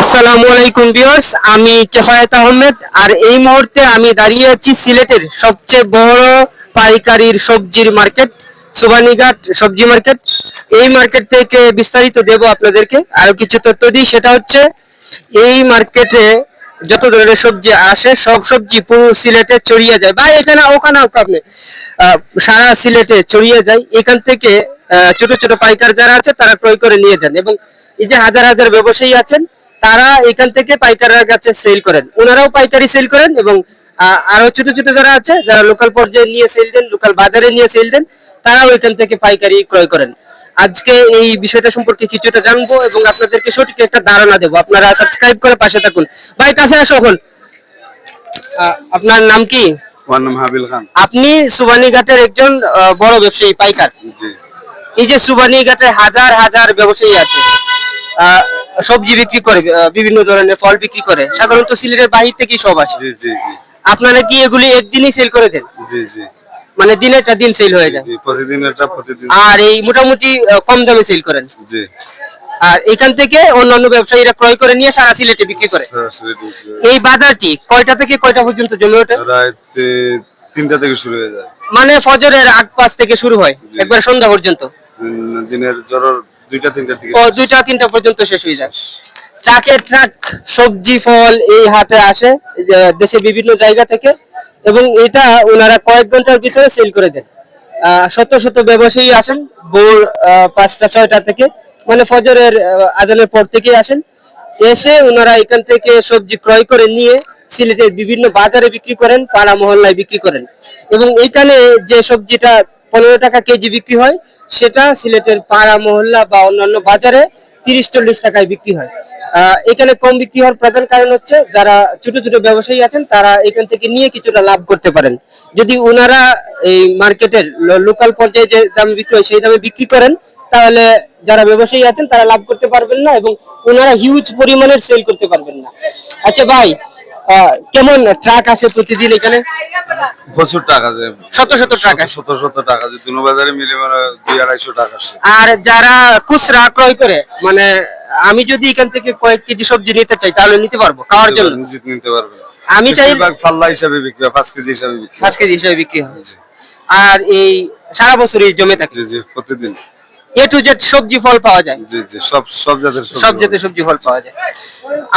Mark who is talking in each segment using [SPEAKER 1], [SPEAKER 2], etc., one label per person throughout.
[SPEAKER 1] আসসালামু আলাইকুম ভিউয়ার্স, আমি কেফায়েত আহমেদ, আর এই মুহূর্তে আমি দাঁড়িয়ে আছি সিলেটের সবচেয়ে বড় পাইকারির সবজির মার্কেট, সুবানীঘাট সবজি মার্কেট। এই মার্কেট থেকে বিস্তারিত দেব আপনাদেরকে। আরও কিছু তথ্য দিই, সেটা হচ্ছে, এই মার্কেটে যত ধরনের সবজি আসে, সব সবজি পুরো সিলেটে ছড়িয়ে যায়। বা এখানে ওখানে আপনি সারা সিলেটে ছড়িয়ে যায়। এখান থেকে ছোট ছোট পাইকার যারা আছে, তারা ক্রয় করে নিয়ে যান। এবং এই যে হাজার হাজার ব্যবসায়ী আছেন তারা এখান থেকে পাইকারের কাছে সেল করেন। ওনারাও পাইকারি সেল করেন এবং আরও ছোট ছোট যারা আছে যারা লোকাল পর্যায়ে নিয়ে সেল দেন লোকাল বাজারে নিয়ে সেল দেন তারাও এখান থেকে পাইকারি ক্রয় করেন। আজকে এই বিষয়টা সম্পর্কে কিছুটা জানব এবং আপনাদেরকে সঠিক একটা ধারণা দেবো। আপনারা সাবস্ক্রাইব করে পাশে থাকুন। ভাই কাছে আসো এখন। আহ, আপনার নাম কি?
[SPEAKER 2] আমার নাম হাবিল খান।
[SPEAKER 1] আপনি সুবানীঘাটের একজন বড় ব্যবসায়ী পাইকার। এই যে সুবানীঘাটে হাজার হাজার ব্যবসায়ী আছে। সবজি বিক্রি করে বিভিন্ন ধরনের ফল বিক্রি করে। সাধারণত সিলেটের বাহির থেকেই সব আসে।
[SPEAKER 2] জি জি জি।
[SPEAKER 1] আপনারা কি এগুলি একদিনই সেল করে দেন?
[SPEAKER 2] জি জি।
[SPEAKER 1] মানে দিনেরটা দিন সেল হয়ে যায়।
[SPEAKER 2] জি প্রতিদিন এটা প্রতিদিন।
[SPEAKER 1] আর এই মোটামুটি কম দামে সেল করেন।
[SPEAKER 2] জি।
[SPEAKER 1] আর এখান থেকে অন্যান্য ব্যবসায়ীরা ক্রয় করে নিয়ে সারা সিলেটে বিক্রি করে। এই বাজারটি কয়টা থেকে কয়টা পর্যন্ত জমে ওঠে?
[SPEAKER 2] রাত তিনটা থেকে শুরু হয়ে যায়।
[SPEAKER 1] মানে ফজরের আগ পাঁচ থেকে শুরু হয় একবার সন্ধ্যা পর্যন্ত।
[SPEAKER 2] দিনের জ্বর দুইটা তিনটা থেকে
[SPEAKER 1] ও দুইটা তিনটা পর্যন্ত শেষ হয়ে যায়। ট্রাকে ট্রাক সবজি ফল এই হাটে আসে দেশের বিভিন্ন জায়গা থেকে। এবং এটা ওনারা কয়েক ঘণ্টার ভিতরে সেল করে দেন। শত শত ব্যবসায়ী আসেন ভোর পাঁচটা ছয়টা থেকে। মানে ফজরের আজানের পর থেকে আসেন। এসে ওনারা এখান থেকে সবজি ক্রয় করে নিয়ে সিলেটের বিভিন্ন বাজারে বিক্রি করেন পাড়া মহল্লায় বিক্রি করেন। এবং এখানে যে সবজিটা পনেরো টাকা কেজি বিক্রি হয়, সেটা সিলেটের পাড়া, মহল্লা বা অন্যান্য বাজারে তিরিশ, চল্লিশ টাকায় বিক্রি হয়। এখানে কম বিক্রি হওয়ার প্রধান কারণ হচ্ছে যারা ছোট ছোট ব্যবসায়ী আছেন, তারা এখান থেকে নিয়ে কিছুটা লাভ করতে পারেন। যদি ওনারা এই মার্কেটের লোকাল পর্যায়ে যে দামে বিক্রি হয়, সেই দামে বিক্রি করেন, তাহলে যারা ব্যবসায়ী আছেন, তারা লাভ করতে পারবেন না এবং ওনারা হিউজ পরিমাণের সেল করতে পারবেন না। আচ্ছা ভাই কেমন ট্রাক আসে প্রতিদিন এখানে?
[SPEAKER 2] প্রচুর টাকা যায়
[SPEAKER 1] শত শত আসে
[SPEAKER 2] শত শত টাকা যে দুনো বাজারে মিলে মানে দুই আড়াইশো টাকা
[SPEAKER 1] আর যারা খুচরা ক্রয় করে মানে আমি যদি এখান থেকে কয়েক কেজি সবজি নিতে চাই তাহলে নিতে পারব খাওয়ার জন্য।
[SPEAKER 2] নিতে পারবে
[SPEAKER 1] আমি চাই
[SPEAKER 2] ফাল্লা হিসাবে বিক্রি হয় পাঁচ কেজি হিসাবে বিক্রি
[SPEAKER 1] পাঁচ কেজি হিসাবে বিক্রি হয়। আর এই সারা বছর এই জমে থাকে।
[SPEAKER 2] প্রতিদিন।
[SPEAKER 1] এ টু জেড সবজি ফল পাওয়া যায়।
[SPEAKER 2] জি জি সব সব জাতের সবজি
[SPEAKER 1] সব জাতের সবজি ফল পাওয়া যায়।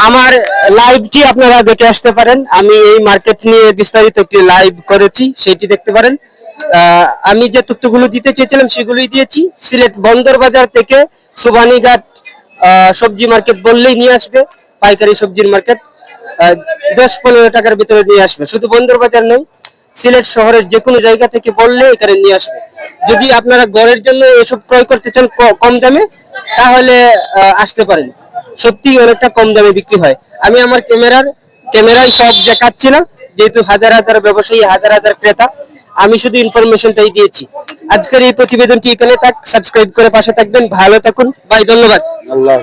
[SPEAKER 1] আমার লাইভটি আপনারা দেখে আসতে পারেন। আমি এই মার্কেট নিয়ে বিস্তারিত একটি লাইভ করেছি সেটি দেখতে পারেন। আমি যে তথ্যগুলো দিতে চেয়েছিলাম সেগুলোই দিয়েছি। সিলেট বন্দর বাজার থেকে সুবানীঘাট সবজি মার্কেট বললেই নিয়ে আসবে পাইকারি সবজির মার্কেট দশ পনেরো টাকার ভিতরে নিয়ে আসবে। শুধু বন্দর বাজার নয় সিলেট শহরের যে কোনো জায়গা থেকে বললে এখানে নিয়ে আসবে। যদি আপনারা ঘরের জন্য এসব ক্রয় করতে চান কম দামে, তাহলে আসতে পারেন। সত্যি অনেকটা কম দামে বিক্রি হয়। আমি আমার ক্যামেরার, ক্যামেরায় সব দেখাচ্ছি না, যেহেতু হাজার হাজার ব্যবসায়ী, হাজার হাজার ক্রেতা, আমি শুধু ইনফরমেশনটাই দিয়েছি। আজকের এই প্রতিবেদনটি এখানে থাক, সাবস্ক্রাইব করে পাশে থাকবেন। ভালো থাকুন। বাই, ধন্যবাদ।
[SPEAKER 2] আল্লাহ